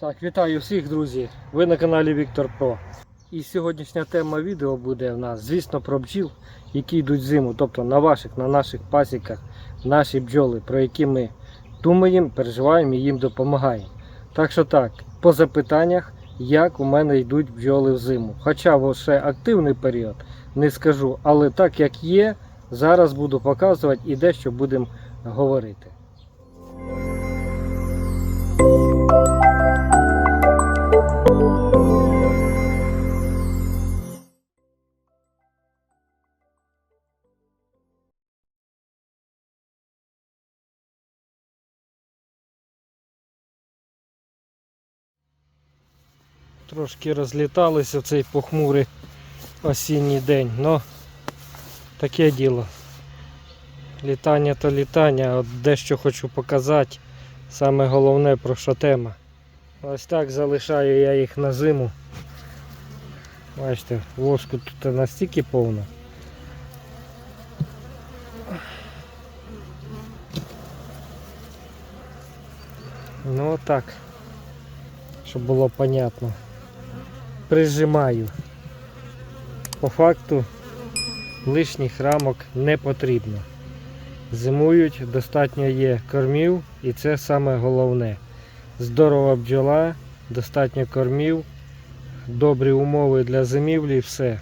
Так, вітаю всіх, друзі! Ви на каналі Віктор Про. І сьогоднішня тема відео буде в нас, звісно, про бджіл, які йдуть зиму, тобто на ваших, на наших пасіках, наші бджоли, про які ми думаємо, переживаємо і їм допомагаємо. Так що так, по запитаннях, як у мене йдуть бджоли в зиму. Хоча ще активний період, не скажу, але так як є, зараз буду показувати і дещо будемо говорити. Трошки розліталися в цей похмурий осінній день, но таке діло. Літання то літання, от дещо хочу показати. Саме головне про що тема. Ось так залишаю я їх на зиму. Бачите, воску тут настільки повно. Ну так, щоб було понятно. Прижимаю. По факту лишніх рамок не потрібно. Зимують, достатньо є кормів і це саме головне. Здорова бджола, достатньо кормів, добрі умови для зимівлі і все.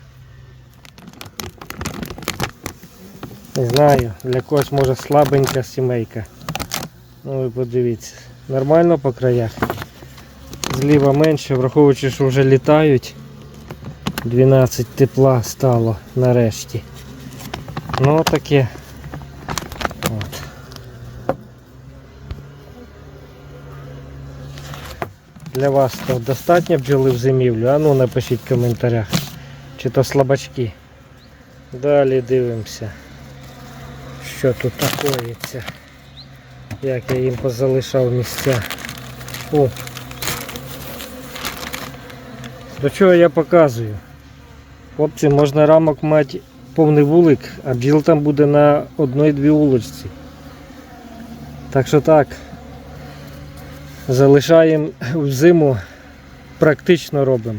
Не знаю, для когось може слабенька сімейка. Ну ви подивіться. Нормально по краях. Зліва менше, враховуючи, що вже літають. 12 тепла стало нарешті. Ну таке. От. Для вас то достатньо бджоли в зимівлю? А ну напишіть в коментарях. Чи то слабачки. Далі дивимося. Що тут такоїться. Як я їм позалишав місця. О! До чого я показую? Хлопці, можна рамок мати повний вулик, а бджіл там буде на одній-дві вулочці. Так що так. Залишаємо в зиму, практично робимо.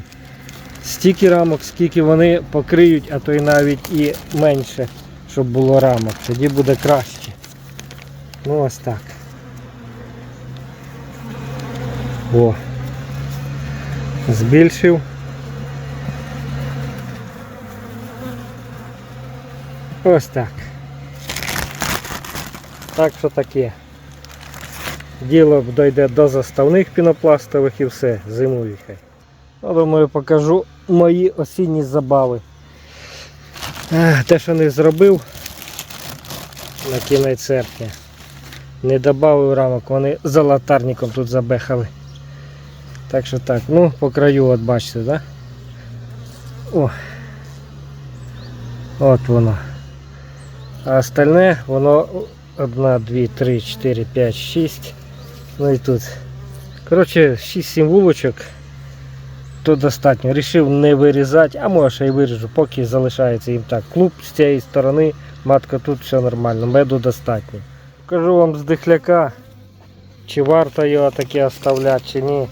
Стільки рамок, скільки вони покриють, а то й навіть і менше, щоб було рамок. Тоді буде краще. Ну ось так. О. Збільшив. Ось так. Так що таке. Діло дойде до заставних пінопластових і все, зимують хай. Ну, думаю, покажу мої осінні забави. Те, що не зробив на кінець серпня. Не додав рамок, вони за латарником тут забехали. Так що так, ну по краю от бачите, да? О. От воно. А остальне воно 1, 2, 3, 4, 5, 6. Ну і тут. Коротше, 6-7 вулочок. То достатньо. Рішив не вирізати, а може ще й виріжу, поки залишається їм так. Клуб з цієї сторони, матка тут все нормально, меду достатньо. Покажу вам з дихляка, чи варто його таке оставляти, чи ні.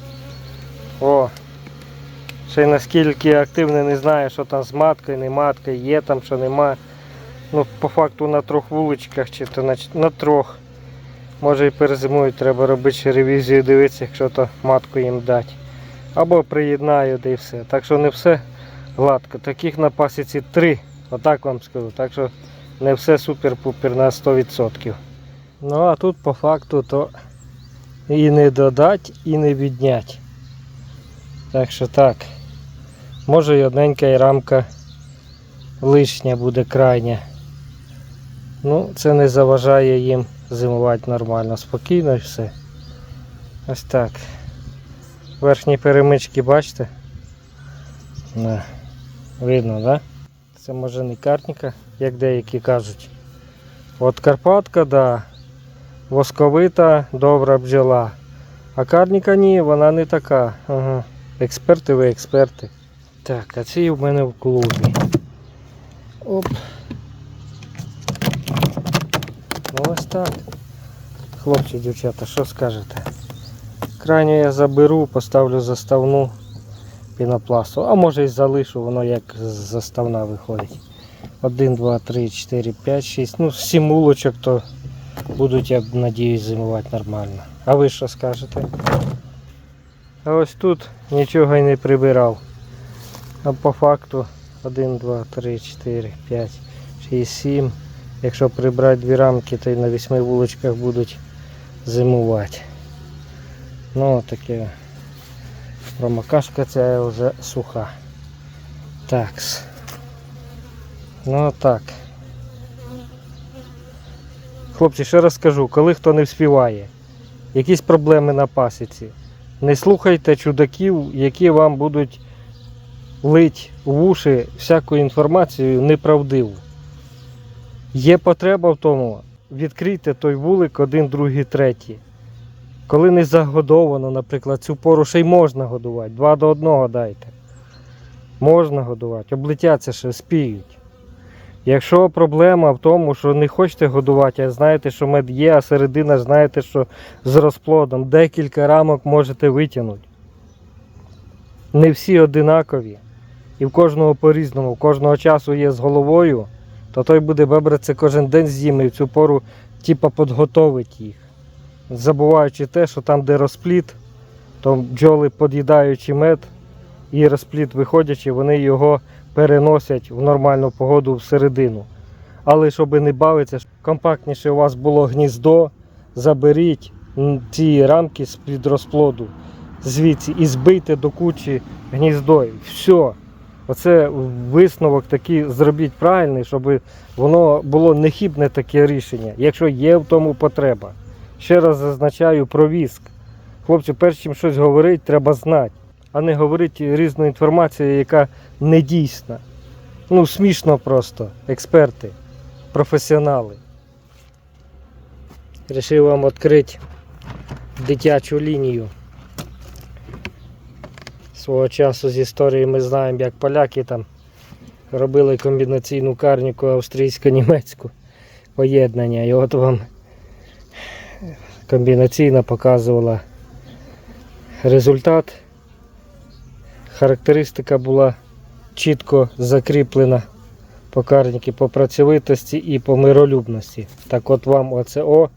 О, ще наскільки активний не знаю, що там з маткою, не маткою, є там, що нема. Ну, по факту на трьох вуличках, чи то на, на трьох. Може і перезимують, треба робити ще ревізію, дивитися, якщо то матку їм дати. Або приєднаю, де і все. Так що не все гладко. Таких на пасіці три, отак вам скажу. Так що не все супер-пупер на 100%. Ну а тут по факту то і не додать, і не віднять. Так що так. Може і одненька і рамка лишня буде крайня. Ну, це не заважає їм зимувати нормально, спокійно і все. Ось так. Верхні перемички бачите? Да. Видно, так? Да? Це може не карніка, як деякі кажуть. От Карпатка, да. Восковита, добра бджола. А карніка ні, вона не така. Ага. Експерти ви експерти. Так, а ці в мене в клубі. Оп. Ну ось так. Хлопці, дівчата, що скажете? Крайню я заберу, поставлю заставну пінопласту. А може і залишу, воно як заставна виходить. 1, 2, 3, 4, 5, 6. Ну, 7 улочок, то будуть, я надіюсь, зимувати нормально. А ви що скажете? А ось тут нічого й не прибирав. А по факту 1, 2, 3, 4, 5, 6, 7. Якщо прибрати дві рамки, то й на 8 вуличках будуть зимувати. Ну таке. Промокашка ця вже суха. Такс. Ну так. Хлопці, ще раз скажу, коли хто не вспіває, якісь проблеми на пасіці, не слухайте чудаків, які вам будуть лить в уші всяку інформацію неправдиву. Є потреба в тому, відкрийте той вулик один, другий, третій. Коли не загодовано, наприклад, цю пору ще й можна годувати. Два до одного дайте. Можна годувати, облетяться ще спіють. Якщо проблема в тому, що не хочете годувати, а знаєте, що мед є, а середина знаєте, що з розплодом, декілька рамок можете витягнути. Не всі одинакові. І в кожного по-різному, в кожного часу є з головою, то той буде бебратися кожен день з'їм і в цю пору типа підготовить їх. Забуваючи те, що там, де розпліт, то бджоли під'їдаючи мед і розпліт виходячи, вони його переносять в нормальну погоду всередину. Але щоб не бавитися, компактніше у вас було гніздо, заберіть ці рамки з-під розплоду звідси і збийте до кучі гніздо. Все. Оце висновок такий зробіть правильний, щоб воно було нехібне таке рішення, якщо є в тому потреба. Ще раз зазначаю про віск. Хлопці, перш чим щось говорити, треба знати, а не говорити різну інформацію, яка не дійсна. Ну, смішно просто, експерти, професіонали. Рішив вам відкрити дитячу лінію. Свого часу з історії ми знаємо, як поляки там робили комбінаційну карніку австрійсько-німецьку поєднання. І от вам комбінаційна показувала результат. Характеристика була чітко закріплена по карніки по працьовитості і по миролюбності. Так от вам ОЦО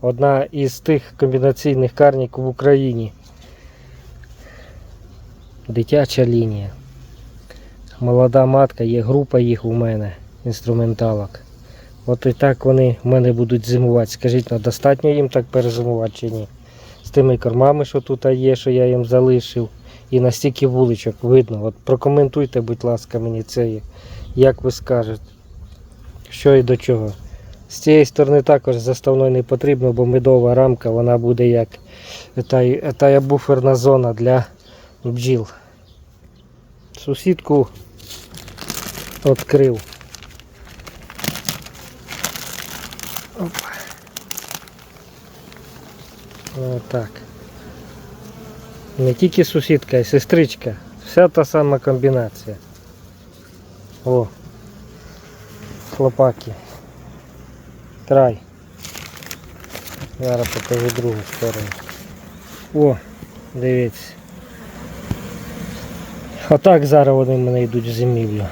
одна із тих комбінаційних карнік в Україні. Дитяча лінія. Молода матка, є група їх у мене, інструменталок. От і так вони в мене будуть зимувати. Скажіть, ну, достатньо їм так перезимувати чи ні? З тими кормами, що тут є, що я їм залишив. І настільки вуличок видно. От прокоментуйте, будь ласка, мені це, як ви скажете, що і до чого. З цієї сторони також заставної не потрібно, бо медова рамка вона буде як та, та буферна зона для бджіл. Сусідку відкрив. Оп. Отак. Не тільки сусідка, а й сестричка. Вся та сама комбінація. О. Хлопаки. Край. Зараз покажу другу сторону. О, дивіться. Отак зараз вони в мене йдуть в зимівлю.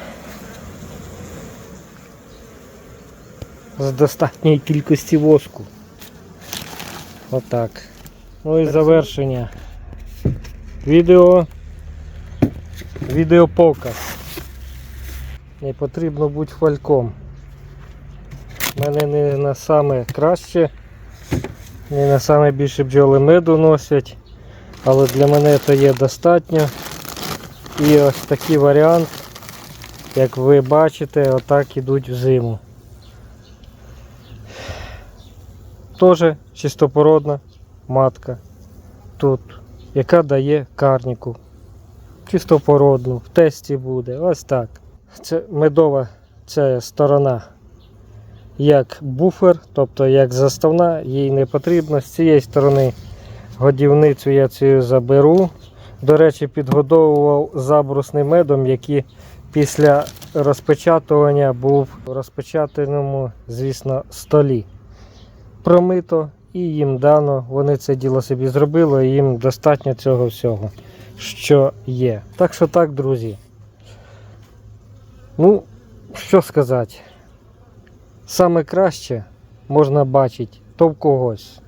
З достатньої кількості воску. Отак. Ну і завершення. Відео. Відеопоказ. Не потрібно бути фальком. У мене не на саме краще, не на саме більше бджоли меду носять, але для мене це є достатньо. І ось такий варіант, як ви бачите, отак ідуть в зиму. Теж чистопородна матка тут, яка дає карніку. Чистопородну, в тесті буде, ось так. Це медова ця сторона як буфер, тобто як заставна, їй не потрібно. З цієї сторони годівницю я цю заберу. До речі, підгодовував забрусним медом, який після розпечатування був в розпечатаному, звісно, столі. Промито і їм дано. Вони це діло собі зробили, і їм достатньо цього всього, що є. Так що так, друзі. Ну, що сказати. Саме краще можна бачити то в когось.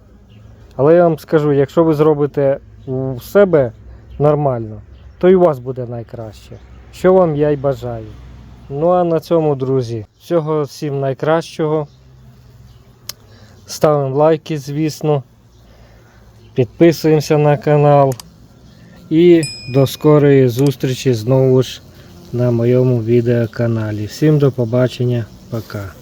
Але я вам скажу, якщо ви зробите у себе нормально, то і у вас буде найкраще. Що вам я й бажаю. Ну а на цьому, друзі, всього всім найкращого. Ставимо лайки, звісно. Підписуємося на канал. І до скорої зустрічі знову ж на моєму відеоканалі. Всім до побачення, пока.